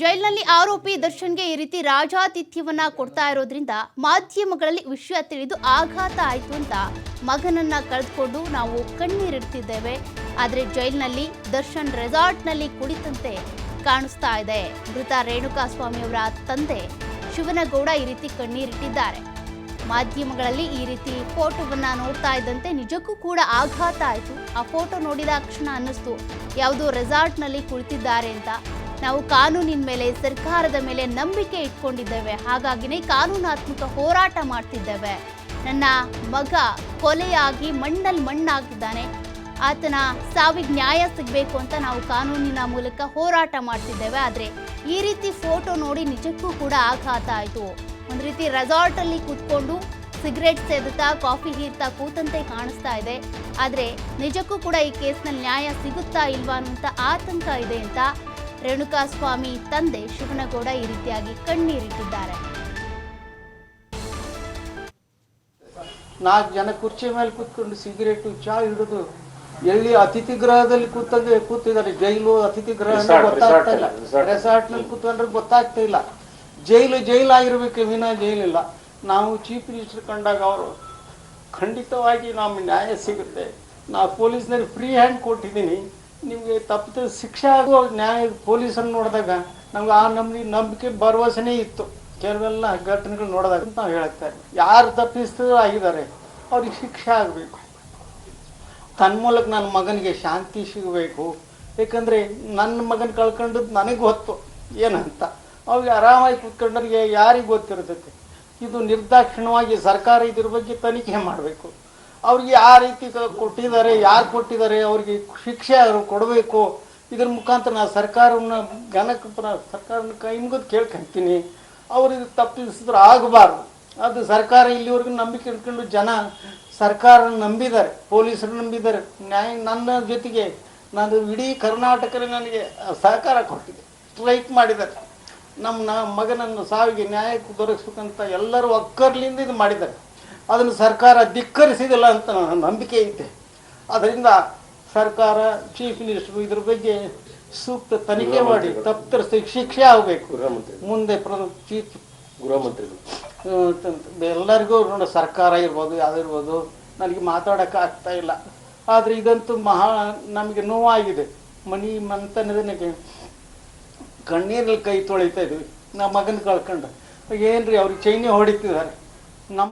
ಜೈಲಿನಲ್ಲಿ ಆರೋಪಿ ದರ್ಶನ್ಗೆ ಈ ರೀತಿ ರಾಜಾತಿಥ್ಯವನ್ನ ಕೊಡ್ತಾ ಇರೋದ್ರಿಂದ ಮಾಧ್ಯಮಗಳಲ್ಲಿ ವಿಷಯ ತಿಳಿದು ಆಘಾತ ಆಯ್ತು ಅಂತ ಮಗನನ್ನ ಕಳೆದುಕೊಂಡು ನಾವು ಕಣ್ಣೀರಿಡ್ತಿದ್ದೇವೆ. ಆದರೆ ಜೈಲಿನಲ್ಲಿ ದರ್ಶನ್ ರೆಸಾರ್ಟ್ನಲ್ಲಿ ಕುಳಿತಂತೆ ಕಾಣಿಸ್ತಾ ಇದೆ. ಮೃತ ರೇಣುಕಾ ಸ್ವಾಮಿಯವರ ತಂದೆ ಶಿವನಗೌಡ ಈ ರೀತಿ ಕಣ್ಣೀರಿಟ್ಟಿದ್ದಾರೆ. ಮಾಧ್ಯಮಗಳಲ್ಲಿ ಈ ರೀತಿ ಫೋಟೋವನ್ನ ನೋಡ್ತಾ ಇದ್ದಂತೆ ನಿಜಕ್ಕೂ ಕೂಡ ಆಘಾತ ಆಯಿತು. ಆ ಫೋಟೋ ನೋಡಿದ ಕ್ಷಣ ಅನ್ನಿಸ್ತು, ಯಾವುದೋ ರೆಸಾರ್ಟ್ನಲ್ಲಿ ಕುಳಿತಿದ್ದಾರೆ ಅಂತ. ನಾವು ಕಾನೂನಿನ ಮೇಲೆ, ಸರ್ಕಾರದ ಮೇಲೆ ನಂಬಿಕೆ ಇಟ್ಕೊಂಡಿದ್ದೇವೆ. ಹಾಗಾಗಿನೇ ಕಾನೂನಾತ್ಮಕ ಹೋರಾಟ ಮಾಡ್ತಿದ್ದೇವೆ. ನನ್ನ ಮಗ ಕೊಲೆಯಾಗಿ ಮಣ್ಣಲ್ಲಿ ಮಣ್ಣಾಗಿದ್ದಾನೆ. ಆತನ ಸಾವಿಗೆ ನ್ಯಾಯ ಸಿಗಬೇಕು ಅಂತ ನಾವು ಕಾನೂನಿನ ಮೂಲಕ ಹೋರಾಟ ಮಾಡ್ತಿದ್ದೇವೆ. ಆದರೆ ಈ ರೀತಿ ಫೋಟೋ ನೋಡಿ ನಿಜಕ್ಕೂ ಕೂಡ ಆಘಾತ ಆಯಿತು. ಒಂದು ರೀತಿ ರೆಸಾರ್ಟಲ್ಲಿ ಕೂತ್ಕೊಂಡು ಸಿಗರೇಟ್ ಸೇದುತ್ತಾ, ಕಾಫಿ ಹೀರ್ತಾ ಕೂತಂತೆ ಕಾಣಿಸ್ತಾ ಇದೆ. ಆದರೆ ನಿಜಕ್ಕೂ ಕೂಡ ಈ ಕೇಸ್ನಲ್ಲಿ ನ್ಯಾಯ ಸಿಗುತ್ತಾ ಇಲ್ವಾ ಅನ್ನುವಂಥ ಆತಂಕ ಇದೆ ಅಂತ ರೇಣುಕಾ ಸ್ವಾಮಿ ತಂದೆ ಶಿವನಗೌಡ ಈ ರೀತಿಯಾಗಿ ಕಣ್ಣೀರಿಟ್ಟಿದ್ದಾರೆ. ನಾಲ್ಕು ಜನ ಕುರ್ಚಿ ಮೇಲೆ ಕೂತ್ಕೊಂಡು ಸಿಗರೇಟು ಚಾ ಹಿಡಿದು ಎಲ್ಲಿ ಅತಿಥಿ ಗೃಹದಲ್ಲಿ ಕೂತಂದ್ರೆ ಕೂತಿದ್ದಾರೆ. ಜೈಲು ಅತಿಥಿ ಗೃಹ ಗೊತ್ತಾಗ್ತಾ ಇಲ್ಲ. ರೆಸಾರ್ಟ್ನಲ್ಲಿ ಕೂತ್ಕೊಂಡ್ರೆ ಗೊತ್ತಾಗ್ತಾ ಇಲ್ಲ. ಜೈಲು ಜೈಲು ಆಗಿರ್ಬೇಕು ವಿನ ಜೈಲಿಲ್ಲ. ನಾವು ಚೀಫ್ ಮಿನಿಸ್ಟರ್ ಕಂಡಾಗ ಅವರು ಖಂಡಿತವಾಗಿ ನಮ್ಗೆ ನ್ಯಾಯ ಸಿಗುತ್ತೆ. ನಾವು ಪೊಲೀಸ್ನಲ್ಲಿ ಫ್ರೀ ಹ್ಯಾಂಡ್ ಕೊಟ್ಟಿದ್ದೀನಿ. ನಿಮಗೆ ತಪ್ಪಿದ ಶಿಕ್ಷೆ ಆಗುವ ನ್ಯಾಯ ಪೊಲೀಸನ್ನು ನೋಡಿದಾಗ ನಮ್ಗೆ ಆ ನಮ್ಗೆ ನಂಬಿಕೆ ಭರವಸೆನೇ ಇತ್ತು. ಕೆಲವೆಲ್ಲ ಘಟನೆಗಳು ನೋಡಿದಾಗ ಅಂತ ನಾವು ಹೇಳ್ತಾರೆ ಯಾರು ತಪ್ಪಿಸ್ತೋ ಆಗಿದ್ದಾರೆ. ಅವ್ರಿಗೆ ಶಿಕ್ಷೆ ಆಗಬೇಕು. ತನ್ಮೂಲಕ ನನ್ನ ಮಗನಿಗೆ ಶಾಂತಿ ಸಿಗಬೇಕು. ಏಕೆಂದರೆ ನನ್ನ ಮಗನ ಕಳ್ಕೊಂಡದ್ದು ನನಗೆ ಗೊತ್ತು. ಏನಂತ? ಅವ್ರಿಗೆ ಆರಾಮಾಗಿ ಕೂತ್ಕೊಂಡ್ರಿಗೆ ಯಾರಿಗೆ ಗೊತ್ತಿರ್ತೈತೆ? ಇದು ನಿರ್ದಾಕ್ಷಿಣ್ಯವಾಗಿ ಸರ್ಕಾರ ಇದ್ರ ಬಗ್ಗೆ ತನಿಖೆ ಮಾಡಬೇಕು. ಅವ್ರಿಗೆ ಯಾವ ರೀತಿ ಕೊಟ್ಟಿದ್ದಾರೆ, ಯಾರು ಕೊಟ್ಟಿದ್ದಾರೆ, ಅವ್ರಿಗೆ ಶಿಕ್ಷೆ ಅವರು ಕೊಡಬೇಕು. ಇದ್ರ ಮುಖಾಂತರ ನಾನು ಸರ್ಕಾರವನ್ನ ಗಣಕ ಸರ್ಕಾರನ ಕೈ ಮುಗಿದು ಕೇಳ್ಕೊಂತೀನಿ ಅವ್ರಿಗೆ ತಪ್ಪಿಸಿದ್ರೆ ಆಗಬಾರ್ದು. ಅದು ಸರ್ಕಾರ ಇಲ್ಲಿವರೆಗೂ ನಂಬಿಕೆ ಇಟ್ಕೊಂಡು ಜನ ಸರ್ಕಾರ ನಂಬಿದ್ದಾರೆ, ಪೊಲೀಸರು ನಂಬಿದ್ದಾರೆ. ನ್ಯಾಯ ನನ್ನ ಜೊತೆಗೆ ನಾನು ಇಡೀ ಕರ್ನಾಟಕ ನನಗೆ ಸಹಕಾರ ಕೊಟ್ಟಿದೆ, ಸ್ಟ್ರೈಕ್ ಮಾಡಿದ್ದಾರೆ. ನಮ್ಮ ಮಗನನ್ನು ಸಾವಿಗೆ ನ್ಯಾಯ ದೊರಕಿಸ್ಬೇಕಂತ ಎಲ್ಲರೂ ಒಕ್ಕರ್ಲಿಂದ ಇದು ಮಾಡಿದ್ದಾರೆ. ಅದನ್ನು ಸರ್ಕಾರ ಧಿಕ್ಕರಿಸಿದಿಲ್ಲ ಅಂತ ನನ್ನ ನಂಬಿಕೆ ಐತೆ. ಅದರಿಂದ ಸರ್ಕಾರ ಚೀಫ್ ಮಿನಿಸ್ಟರ್ ಇದ್ರ ಬಗ್ಗೆ ಸೂಕ್ತ ತನಿಖೆ ಮಾಡಿ ತಪ್ಪಿಸಿ ಶಿಕ್ಷೆ ಆಗಬೇಕು. ಮುಂದೆ ಪ್ರ ಚೀಫ್ ಗೃಹ ಮಂತ್ರಿಗಳು ಎಲ್ಲರಿಗೂ ನೋಡ ಸರ್ಕಾರ ಇರ್ಬೋದು ಯಾವ್ದಿರ್ಬೋದು ನನಗೆ ಮಾತಾಡೋಕೆ ಆಗ್ತಾ ಇಲ್ಲ. ಆದರೆ ಇದಂತೂ ಮಹಾ ನಮಗೆ ನೋವಾಗಿದೆ. ಮನಿ ಮಂತನದನಿಗೆ ಕಣ್ಣೀರಲ್ಲಿ ಕೈ ತೊಳಿತಾ ಇದ್ವಿ. ನಮ್ಮ ಮಗನ ಕಳ್ಕೊಂಡು. ರೀ ಅವ್ರಿಗೆ ಚೈನಿ ಹೊಡಿತಿದ್ದಾರೆ. ನಮ್ಮ